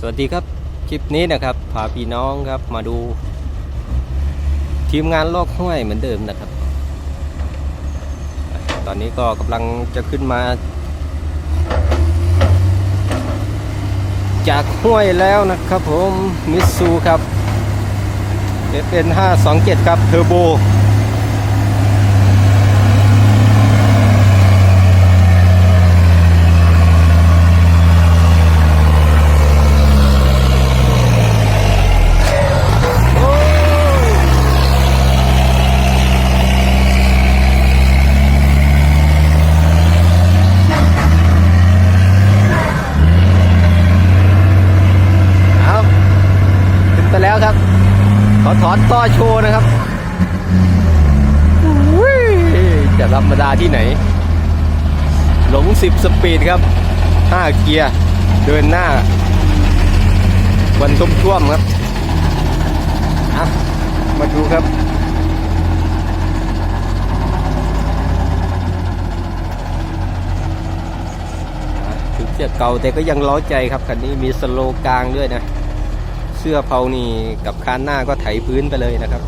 สวัสดีครับ คลิปนี้นะครับพาพี่น้องครับมาดู ทีมงานลอกห้วยเหมือนเดิมนะครับ ตอนนี้ก็กำลังจะขึ้นมา จากห้วยแล้วนะครับผมมิสซูครับ FN 527 ครับเทอร์โบ เอาขึ้นไปแล้วครับ ขอ ถอนต่อโชว์นะครับอุ้ยจะธรรมดาที่ไหน หลง 10 สปีดครับ 5 เกียร์เดินหน้า วันทุ่มท่วมๆครับอะมาดูครับถึงจะเก่าแต่ก็ยังล้อใจครับคันนี้มีสโลกลางด้วยนะ เสื้อเผานี่กับคานหน้าก็ไถพื้นไปเลยนะครับ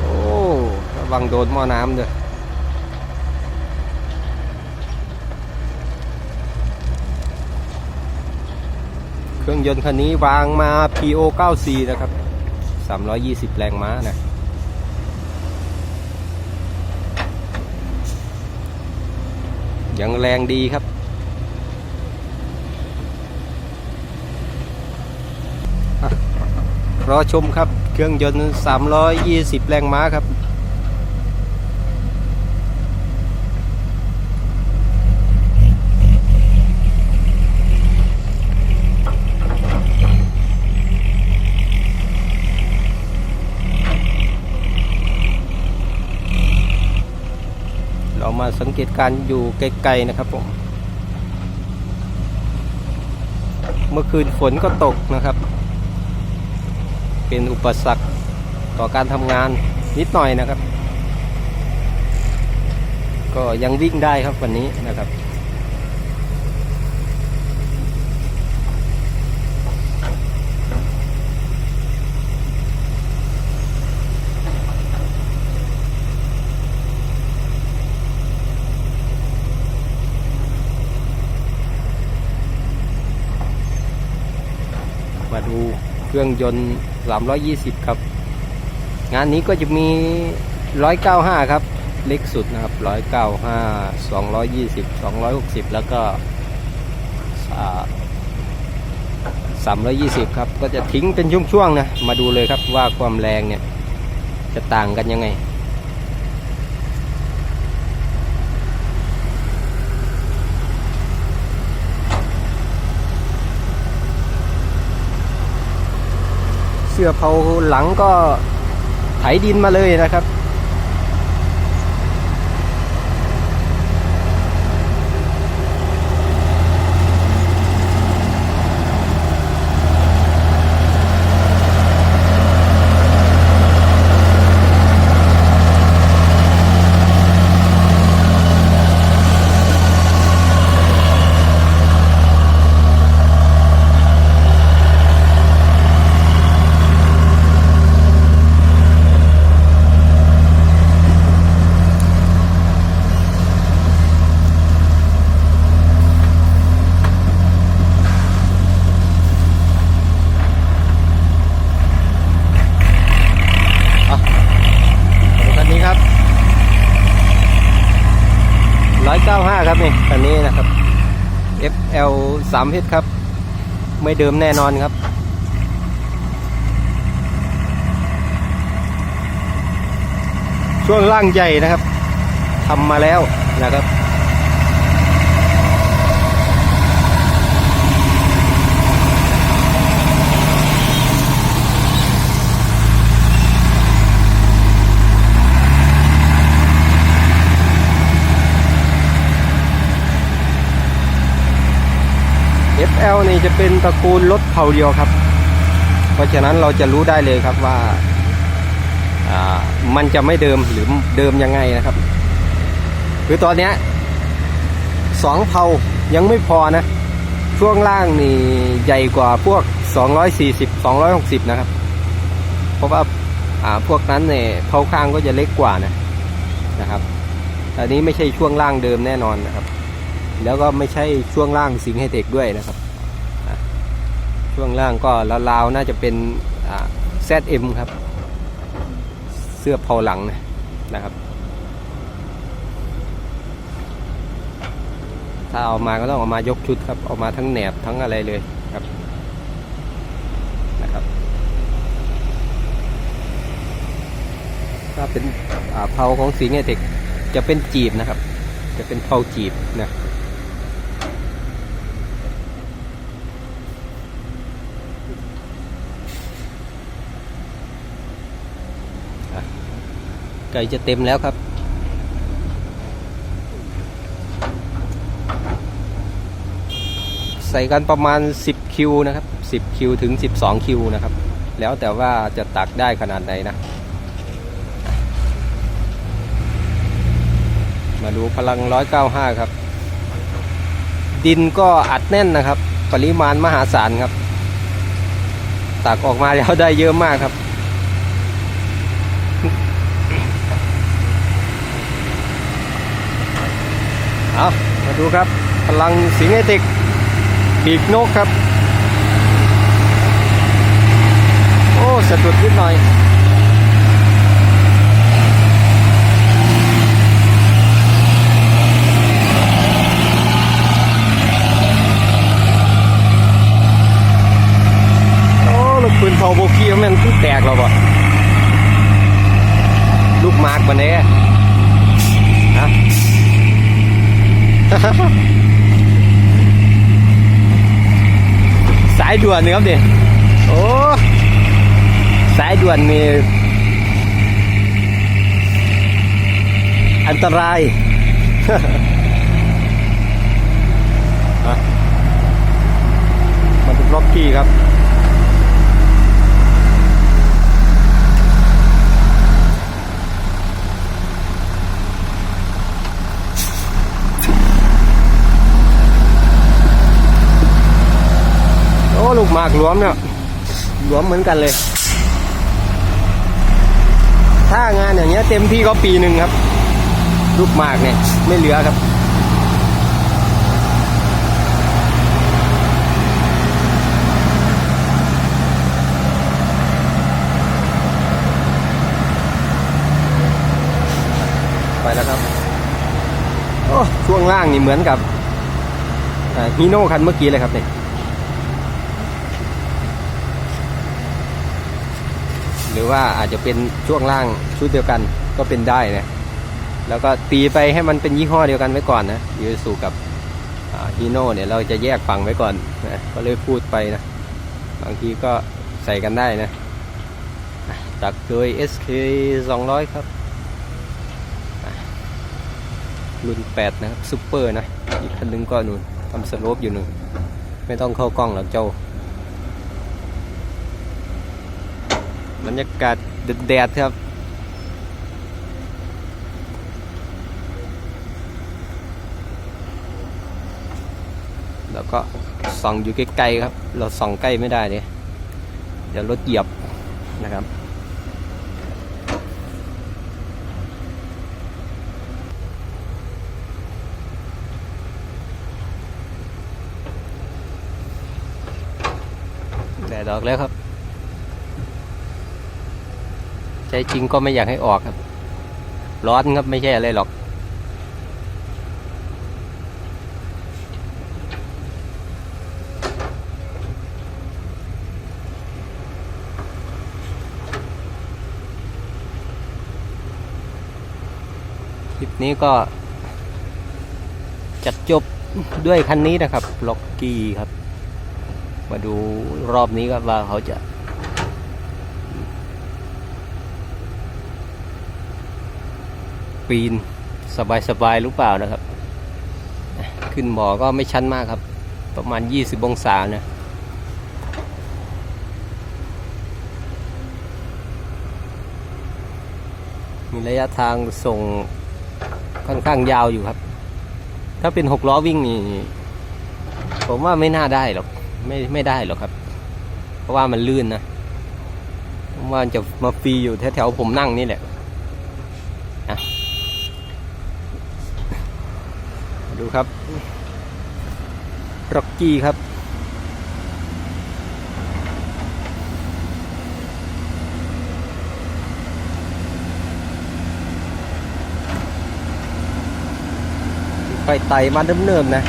โอ้ระวังโดนหม้อน้ำด้วยเครื่องยนต์คันนี้วางมา PO 94นะครับ 320 แรงม้านะยังแรงดีครับ อะ รอชมครับ เครื่องยนต์ 320 แรงม้าครับ เรามาสังเกตการอยู่ไกลๆนะครับผม เมื่อคืนฝนก็ตกนะครับ เป็นอุปสรรคต่อการทำงานนิดหน่อยนะครับ ก็ยังวิ่งได้ครับวันนี้นะครับมาดูเครื่องยนต์ 320 ครับ งานนี้ก็จะมี 195 ครับ เล็กสุดนะครับ 195 220 260 แล้วก็อ่า320 ครับ ก็จะทิ้งเป็นช่วงๆนะ มาดูเลยครับว่าความแรงเนี่ย จะต่างกันยังไง เสื้อเผาหลังก็ไถดินมาเลยนะครับ อะดูคันนี้ครับร้อยเก้าห้าครับ นี้นะครับ FL 3 h ครับ ไม่เดิมแน่นอนครับ ช่วงล่างใหญ่นะครับทำมาแล้วนะครับ FL นี่จะเป็นตระกูลรถเผาเดียวครับ เพราะฉะนั้นเราจะรู้ได้เลยครับว่าามันจะไม่เดิมหรือเดิมยังไงนะครับ คือตอนนี้สองเผายังไม่พอนะ ช่วงล่างนี่ใหญ่กว่าพวก 240 260 นะครับ เพราะว่าาพวกนั้นเนี่ยเท้าข้างก็จะเล็กกว่านะนะครับอันนี้ไม่ใช่ช่วงล่างเดิมแน่นอนนะครับ แล้วก็ไม่ใช่ช่วงล่างสิงห์ไฮเทคด้วยนะครับ ช่วงล่างก็ลาวๆน่าจะเป็นอ่า ZM ครับ เสื้อเผาหลังนะนะครับ ถ้าเอามาก็ต้องเอามายกชุดครับ เอามาทั้งแหนบทั้งอะไรเลยครับนะครับ ถ้าเป็นอ่าเผาของสิงห์ไอเทคจะเป็นจีบนะครับ จะเป็นเผาจีบน่ะ ไก่จะเต็มแล้วครับ ใส่กันประมาณ 10 คิวนะครับ 10 คิวถึง 12 คิวนะครับ แล้วแต่ว่าจะตักได้ขนาดไหนนะ มาดูพลัง 195 ครับ ดินก็อัดแน่นนะครับ ปริมาณมหาศาลครับ ตักออกมาแล้วได้เยอะมากครับ เอามาดูครับ พลังสิงห์ไอติกปีกนกครับ โอ้สะดุดนิดหน่อยโอ้ลูกปืนเผาโบกี้มันเพิ่งแตกแล้วบ่ลูกมาร์กมันเนี้ฮะ สายด่วนนี่ครับดิโอ้สายด่วนมีอันตรายฮะมันเป็นล็อกกี้ครับ ลูกหมากหลวมเนี่ยหลวมเหมือนกันเลย ถ้างานอย่างเงี้ยเต็มที่ก็ปีหนึ่งครับ ลูกหมากเนี่ยไม่เหลือครับไปแล้วครับ โอ้ช่วงล่างนี่เหมือนกับฮีโน่คันเมื่อกี้เลยครับเนี่ย รือว่าอาจจะเป็นช่วงล่างชุดเดียวกันก็เป็นได้นะแล้วก็ตีไปให้มันเป็นยี่ห้อเดียวกันไว้ก่อนนะยูสูกับฮีโน่เนี่ยเราจะแยกฝั่งไว้ก่อนนะก็เลยพูดไปนะบางทีก็ใส่กันได้นะตักโดย SK 200 ครับอะรุ่น 8 นะครับซุปเปอร์นะ อีกคันนึงก็นู่นทำสโลปอยู่หนึ่งไม่ต้องเข้ากล้องหรอกเจ้า บรรยากาศแดดๆครับแล้วก็ส่องอยู่ใกล้ๆครับ เราส่องใกล้ไม่ได้เลยเดี๋ยวรถเหยียบนะครับแดดออกแล้วครับ ใจจริงก็ไม่อยากให้ออกครับ ร้อนครับไม่ใช่อะไรหรอก คลิปนี้ก็จัดจบด้วยคันนี้นะครับล็อกกี้ครับ มาดูรอบนี้ครับว่าเขาจะ ปีนสบายๆหรือเปล่านะครับ ขึ้นหมอก็ไม่ชันมากครับ ประมาณ 20 องศานะมีระยะทางส่งค่อนข้างยาวอยู่ครับ ถ้าเป็น6ล้อวิ่งนี่ผมว่าไม่น่าได้หรอกไม่ไม่ได้หรอกครับ เพราะว่ามันลื่นนะมว่ามันจะมาฟรีอยู่แถวๆผมนั่งนี่แหละ ดูครับร็อกกี้ครับ ไปไต่มาเนิ่มๆนะ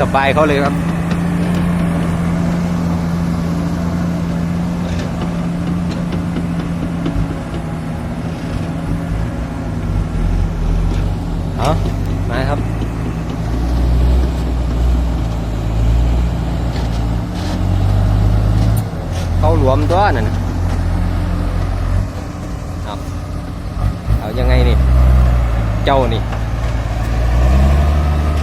สบายเขาเลยครับ เอามาครับ เขาหลวมตัวนั่นเอาเอายังไงนี่ เจ้านี่